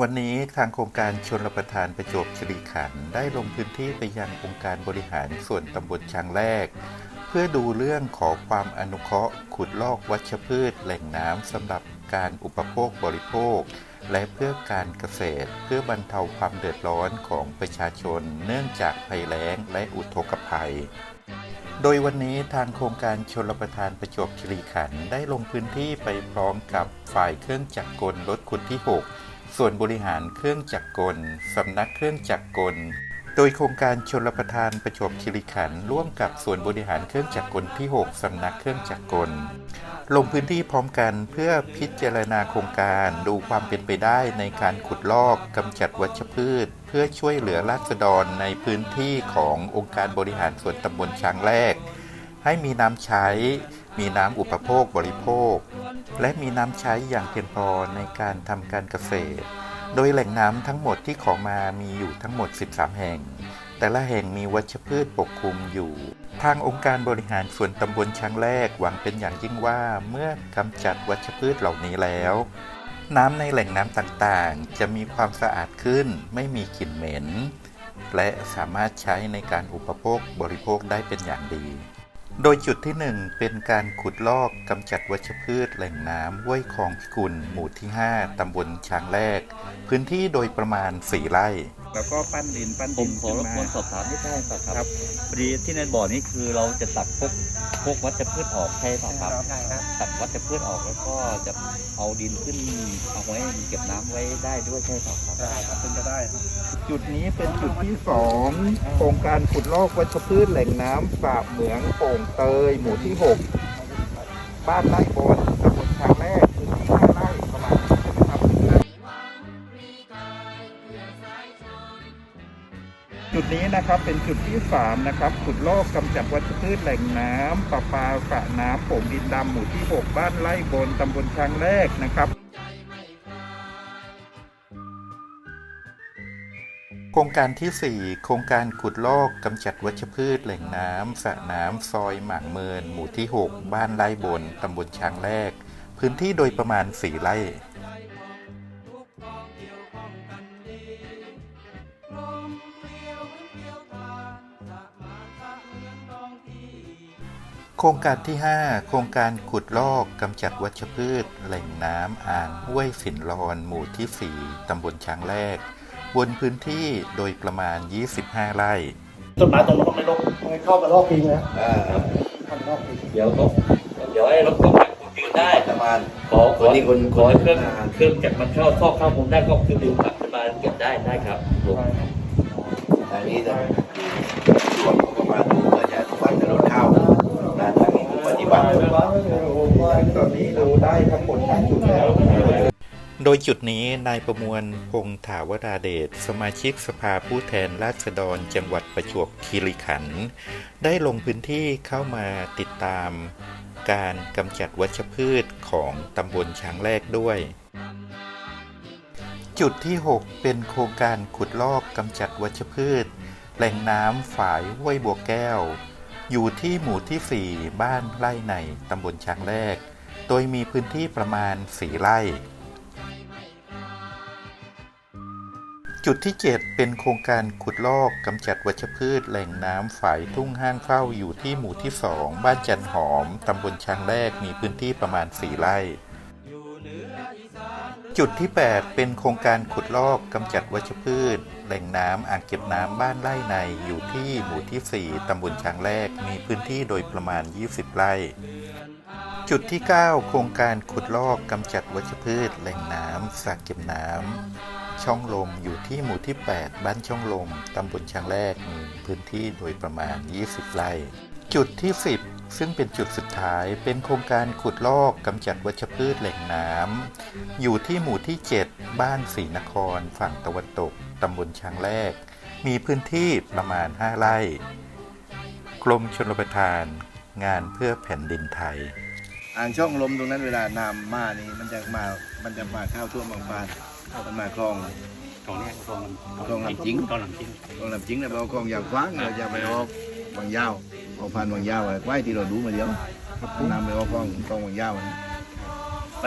วันนี้ทางโครงการชนรประทานประจวบคีรีขันธ์ได้ลงพื้นที่ไปยังองค์การบริหารส่วนตำบลช้างแรก เพื่อดูเรื่องขอความอนุเคราะห์ ขุดลอกวัชพืช แหล่งน้ำสำหรับการอุปโภคบริโภค และเพื่อการเกษตร เพื่อบรรเทาความเดือดร้อนของประชาชน เนื่องจากภัยแล้งและอุทกภัยโดยวันนี้ทางโครงการชนรประทานประจวบคีรีขันธ์ได้ลงพื้นที่ไปพร้อมกับฝ่ายเครื่องจักรกลรถขุดที่ 6 ส่วนบริหารเครื่องจักรกลสำนักเครื่องจักรกล โดยโครงการชนรประทานประจวบคีรีขันธ์ร่วมกับส่วนบริหารเครื่องจักรกลที่ 6 สำนักเครื่องจักรกล ลงพื้นที่พร้อมกันเพื่อพิจารณาโครงการดูความเป็นไปได้ในการขุดลอกกำจัดวัชพืช เพื่อช่วยเหลือราษฎรในพื้นที่ขององค์การบริหารส่วนตำบลช้างแรก ให้มีน้ำใช้ มีน้ำอุปโภคบริโภค และมีน้ำใช้อย่างเพียงพอในการทำการเกษตร โดยแหล่งน้ำทั้งหมดที่ขอมามีอยู่ทั้งหมด 13 แห่ง แต่ละแห่งมีวัชพืชปกคลุมอยู่ ทางองค์การบริหารส่วนตำบลช้างแรกหวังเป็นอย่างยิ่งว่าเมื่อกำจัดวัชพืชเหล่านี้แล้ว น้ำในแหล่งน้ำต่างๆ จะมีความสะอาดขึ้น ไม่มีกลิ่นเหม็น และสามารถใช้ในการอุปโภคบริโภคได้เป็นอย่างดี โดยจุดที่ 1 เป็นการขุดลอกกำจัดวัชพืชแหล่งน้ำห้วยคลองพิกุล หมู่ที่ 5 ตำบลช้างแรก พื้นที่โดยประมาณ 4 ไร่ แล้วก็ปั้นดินปั้นผดิมนขอขึ้นรบมา กวนสอบถามนิดได้ครับครับพอดีที่ในบ่อนี้คือเราจะตัดพวกพวกวัชพืชออกใช่เปล่าครับ ใช่ครับ ตัดวัชพืชออกแล้วก็จะเอาดินขึ้นเอาไว้เก็บน้ำไว้ได้ด้วยใช่เปล่าครับ ได้ครับเป็นจะได้ครับ จุดนี้เป็นจุดที่2โครงการขุดลอกวัชพืชแหล่งน้ำสาบเหมืองโป่งเตย หมู่ที่6บ้านไร่บนต จุดนี้นะครับเป็นจุดที่ 3 นะครับขุดลอกกำจัดวัชพืชแหล่งน้ำประปาสระน้ำโป่งดินดำหมู่ที่ 6 บ้านไร่บนตำบลช้างแรกนะครับโครงการที่ 4 โครงการขุดลอกกำจัดวัชพืชแหล่งน้ำสระน้ำซอยหมางเมิน หมู่ที่ 6 บ้านไร่บนตำบลช้างแรก พื้นที่โดยประมาณ 4 ไร่ โครงการที่ 5 โครงการขุดลอกกำจัดวัชพืช แหล่งน้ำอ่างห้วยสินรอนหมู่ที่ 4 ตำบลช้างแรก บนพื้นที่โดยประมาณ 25 ไร่ ต้นไม้ตรงนั้นก็ไม่ลบเข้ามาลอกทิ้งนะอ่าเข้ามาลอกทิ้งเดี๋ยวก็เดี๋ยวให้รถก็ไปขุดดินได้ประมาณขอขคอนนี้คนขอให้เครื่องอ่าเครื่องจักรมันเข้าซอกเข้ามุมได้ก็คือดึงกลับขึ้นมาเก็บได้ได้ครับผมทางนี้จะส่วนเขาก็มาดูเพื่อจะวัดถนนเข้าด้านทางนี้ผมปฏิบัติ ตอนนี้เรา ได้ทั้งหมดทั้งจุดแล้ว โดยจุดนี้นายประมวลพงษ์ถาวราเดช สมาชิกสภาผู้แทนราษฎรจังหวัดประจวบคีรีขันธ์ได้ลงพื้นที่เข้ามาติดตามการกำจัดวัชพืชของตำบลช้างแรกด้วย จุดที่ 6 เป็นโครงการขุดลอกกำจัดวัชพืช แหล่งน้ำฝายห้วยบัวแก้ว อยู่ที่หมู่ที่ 4 บ้านไร่ในตำบลช้างแรก โดยมีพื้นที่ประมาณ 4 ไร่ จุดที่ 7 เป็นโครงการขุดลอกกำจัดวัชพืชแหล่งน้ำฝายทุ่งห้างเข้าอยู่ที่หมู่ที่ 2 บ้านจันหอม ตำบลช้างแรกมีพื้นที่ประมาณ 4 ไร่จุดที่ 8 เป็นโครงการขุดลอกกำจัดวัชพืช แหล่งน้ำอ่างเก็บน้ำบ้านไร่ในอยู่ที่หมู่ที่ 4 ตำบลช้างแรกมีพื้นที่โดยประมาณ 20 ไร่ จุดที่ 9 โครงการขุดลอกกำจัดวัชพืชแหล่งน้ำสระเก็บน้ำช่องลมอยู่ที่หมู่ที่ 8 บ้านช่องลมตำบลช้างแรกมีพื้นที่โดยประมาณ 20 ไร่ จุดที่ 10 ซึ่งเป็นจุดสุดท้ายเป็นโครงการขุดลอกกำจัดวัชพืชแหล่งน้ำอยู่ที่หมู่ที่ 7 บ้านศรีนคร ฝั่งตะวันตกตำบลช้างแรก มีพื้นที่ประมาณ 5 ไร่ กรมชลประทาน งานเพื่อแผ่นดินไทย อ่างช่องลมตรงนั้นเวลาน้ำมานี่มันจะมา มันจะมาเข้าท่วมบางบานมันมาคลองตรงนี้ตรงคลองลำจิงตรงลำจิงคลองลำจิงนะเราคลองอย่างกว้างเราจะไปออกบางยาวออกผ่านบางยาวอะไรไว้ที่เราดูมาเดียวน้ำไปออกคลองคลองบางยาวนะไป